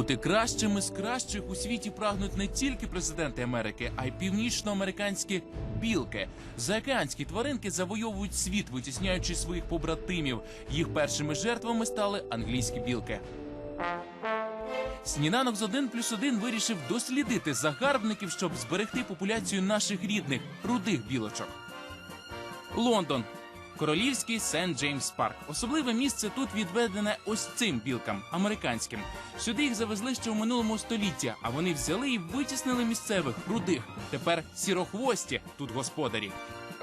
Бути кращими з кращих у світі прагнуть не тільки президенти Америки, а й північноамериканські білки. Заокеанські тваринки завойовують світ, витісняючи своїх побратимів. Їх першими жертвами стали англійські білки. Сніданок з 1 плюс 1 вирішив дослідити загарбників, щоб зберегти популяцію наших рідних рудих білочок. Лондон. Королівський Сент Джеймс Парк. Особливе місце тут відведене ось цим білкам американським. Сюди їх завезли ще у минулому столітті, а вони взяли і витіснили місцевих рудих. Тепер сірохвості тут господарі.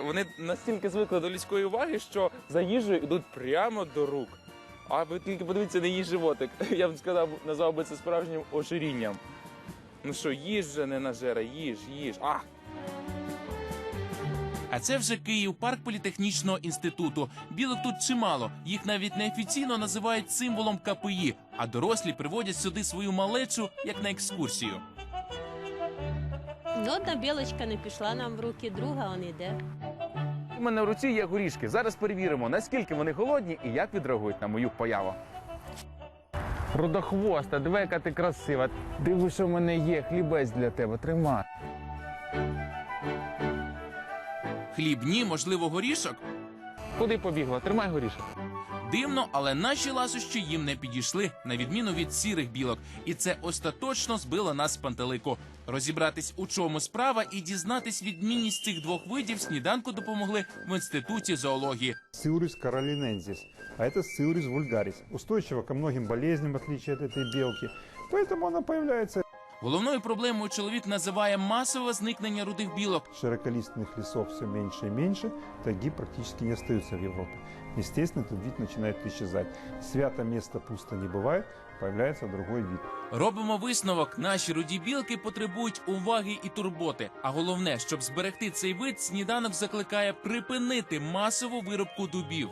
Вони настільки звикли до людської уваги, що за їжею йдуть прямо до рук. А ви тільки подивіться на її животик. Я б сказав, назвав би це справжнім ожирінням. Ну що, їж же не нажера, їж, їж. А! А це вже Київ, парк політехнічного інституту. Білок тут чимало. Їх навіть неофіційно називають символом КПІ, а дорослі приводять сюди свою малечу як на екскурсію. Ну, одна білочка не пішла нам в руки, друга он іде. У мене в руці є горішки. Зараз перевіримо, наскільки вони голодні і як відреагують на мою появу. Рудохвоста, диви, яка ти красива. Диви, що в мене є, хлібець для тебе. Тримай. Хліб ні, можливо, горішок. Куди побігла? Тримай горішок. Дивно, але наші ласощі їм не підійшли, на відміну від сірих білок, і це остаточно збило нас з пантелику. Розібратись, у чому справа, і дізнатись відмінність цих двох видів сніданку допомогли в інституті зоології. Сиурис каролинензис, а это Сиурис вульгарис, устойчива ко многим болезням, в отличие от этой белки. Поэтому она появляется Головною проблемою чоловік називає масове зникнення рудих білок. широколиственных лесов все меньше и меньше, тайги практически не остаются в Европе. Естественно, этот вид начинает исчезать. Свято место пусто не бывает, появляется другой вид. Робимо висновок: наші руді білки потребують уваги і турботи. А головне, щоб зберегти цей вид, сніданок закликає припинити масову вирубку дубів.